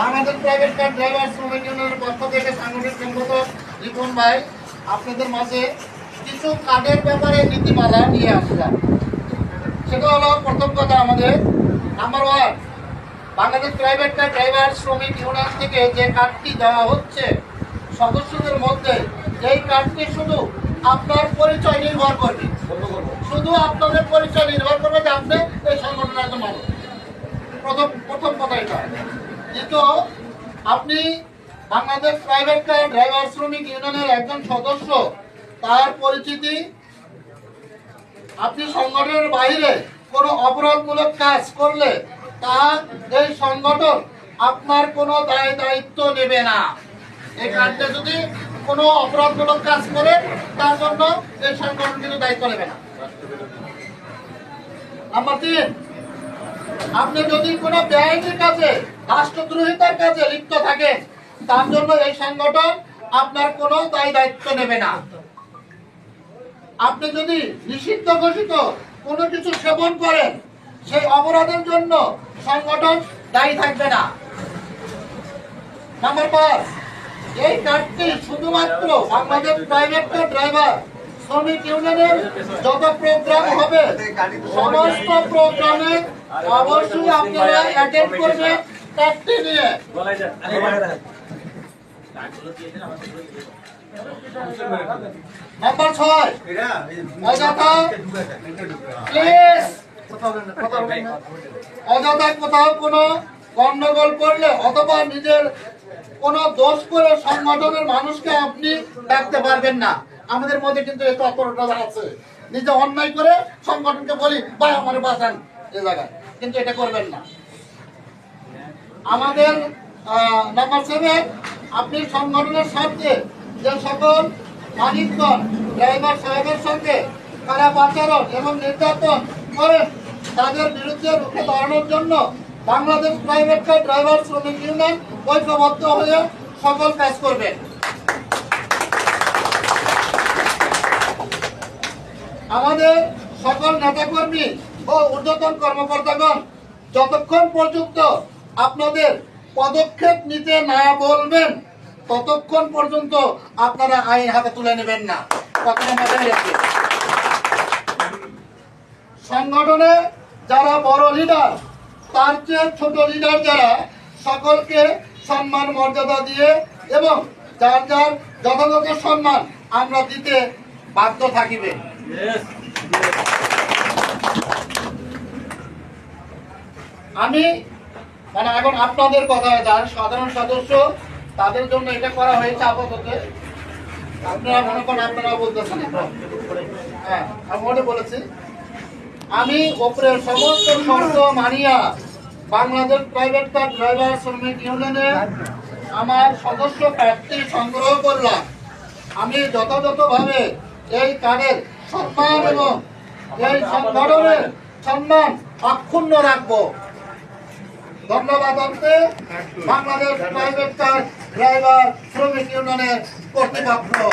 Bangladesh private car driver শ্রমিক ইউনিয়নের পক্ষ থেকে সাংগঠনিক সম্পাদক রিপন ভাই, আপনাদের মাঝে কিছু কার্ডের ব্যাপারে নীতিমালা নিয়ে আসলাম। সেটা হলো, প্রথম কথা আমাদের number one Bangladesh private car driver শ্রমিক ইউনিয়ন থেকে যে কার্ডটি দেওয়া হচ্ছে, সদস্যদের মধ্যে এই কার্ডটি শুধু আপনার পরিচয় নির্ভর করবে। শুধু আপনাদের পরিচয় নির্ভর করবে যে আপনি এই সংগঠনের একজন মানুষ। প্রথম প্রথম কথা এটা। দ্বিতীয় আপনি বাংলাদেশ প্রাইভেট কার ড্রাইভার শ্রমিক ইউনিয়নের একজন সদস্য, তার পরিচিতি, আপনি সংগঠনের বাইরে কোনো অপরাধমূলক কাজ করলে তা এই সংগঠন আপনার কোনো দায় দায়িত্ব নেবে না। এই কাজটা যদি কোনো অপরাধমূলক কাজ করে, তার জন্য এই সংগঠন কিন্তু দায়িত্ব নেবে না। নাম্বার তিন, আপনি যদি কোনো বেআইনি কাজে রাষ্ট্রদ্রোহিতার কাজে লিপ্ত থাকেন তার জন্য এই সংগঠন আপনার কোনো দায় দায়িত্ব নেবে না। আপনি যদি নিষিদ্ধ ঘোষিত কোনো কিছু সেবন করেন, সেই অপরাধের জন্য সংগঠন দায়ী থাকবে না। নাম্বার পাঁচ এই কার্ডটি শুধুমাত্র বাংলাদেশ প্রাইভেট ড্রাইভার শ্রমিক ইউনিয়নের যত প্রোগ্রাম হবে, সমস্ত প্রোগ্রামে অবশ্যই আপনারা অ্যাটেন্ড করবেন। কার্ডটি নিয়ে। নাম্বার ছয়। অযথা প্লিজ। অযথা কোথাও কোনো গন্ডগোল করলে অথবা নিজের কোনো দোষ করে সংগঠনের মানুষকে আপনি ডাকতে পারবেন না। আমাদের মধ্যে কিন্তু এই তৎপরতা আছে। নিজে অন্যায় করে সংগঠনকে বলি ভাই আমার বাঁচান। এ জায়গায়। কিন্তু এটা করবেন না। আমাদের নাম্বার সেভেন আপনি সংগঠনের স্বার্থে যে সকল মালিকগণ, ড্রাইভার সাহেবের সঙ্গে খারাপ আচরণ এবং নির্যাতন করেন, তাদের বিরুদ্ধে রুখে দাঁড়ানোর জন্য বাংলাদেশ প্রাইভেট কার ড্রাইভার শ্রমিক ইউনিয়ন ঐক্যবদ্ধ হয়ে সকল কাজ করবেন আমাদের সকল নেতাকর্মী ও ঊর্ধ্বতন কর্মকর্তাগণ, যতক্ষণ পর্যন্ত আপনাদের পদক্ষেপ নিতে না বলবেন, ততক্ষণ পর্যন্ত আপনারা আইন হাতে তুলে নেবেন না। সংগঠনে যারা বড় লিডার তার চেয়ে ছোট লিডার যারা, সকলকে সম্মান, মর্যাদা দিয়ে এবং যার যার যথাযথ সম্মান আমরা দিতে বাধ্য থাকিবে। আমি মানে এখন আপনাদের কথায় যার সাধারণ সদস্য, তাদের জন্য এটা করা হয়েছে আপাতত। আপনারা মনে করেন, আপনারা বলতেছেন। হ্যাঁ আমি ওটা বলেছি। আমি ওপরের সমস্ত শর্ত মানিয়া বাংলাদেশ প্রাইভেট কার ড্রাইভার শ্রমিক ইউনিয়নে আমার সদস্য প্রার্থী সংগ্রহ করলাম। আমি যথাযথভাবে এই কার্ডের সম্মান এবং এই সংগঠনের সম্মান অক্ষুণ্ণ রাখব। ধন্যবাদ অর্থে বাংলাদেশ প্রাইভেট কার ড্রাইভার শ্রমিক ইউনিয়নের কর্তৃপক্ষ।